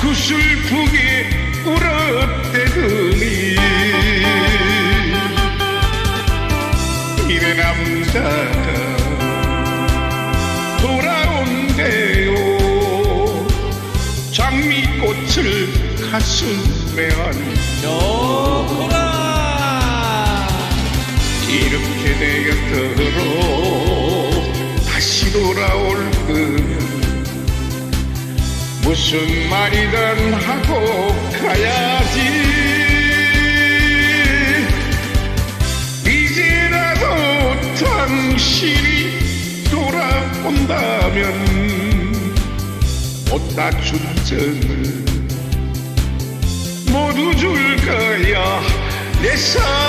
구슬프게 울었 남자가 돌아온대요 장미꽃을 가슴에 안고 이렇게 내 곁으로 다시 돌아올 거면 무슨 말이든 하고 가야지 온다면 못다 준 정을 모두 줄 거야 내사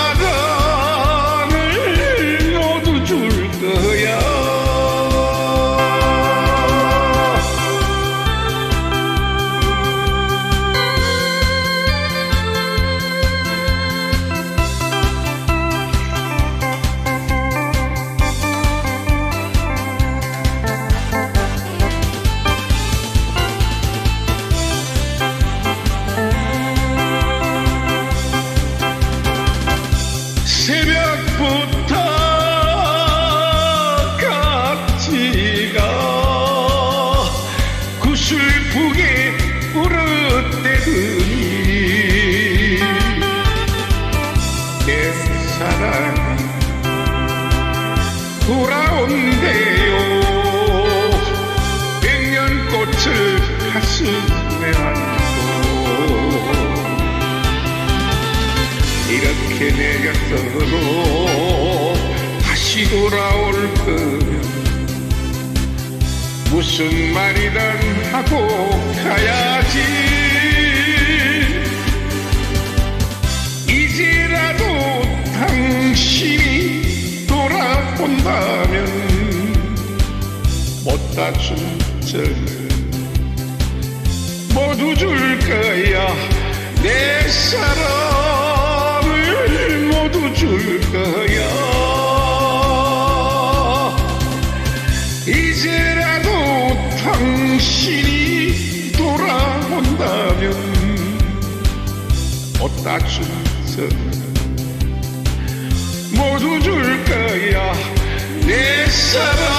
돌아온대요. 백년꽃을 가슴에 안고 이렇게 내 곁으로 다시 돌아올 거면 무슨 말이든 하고 가야지 돌아온다면 못 다 준 정을 모두 줄 거야 내 사랑을 모두 줄 거야. 이제라도 당신이 돌아온다면 못 다 준 정을 모두 줄 거야 내 사랑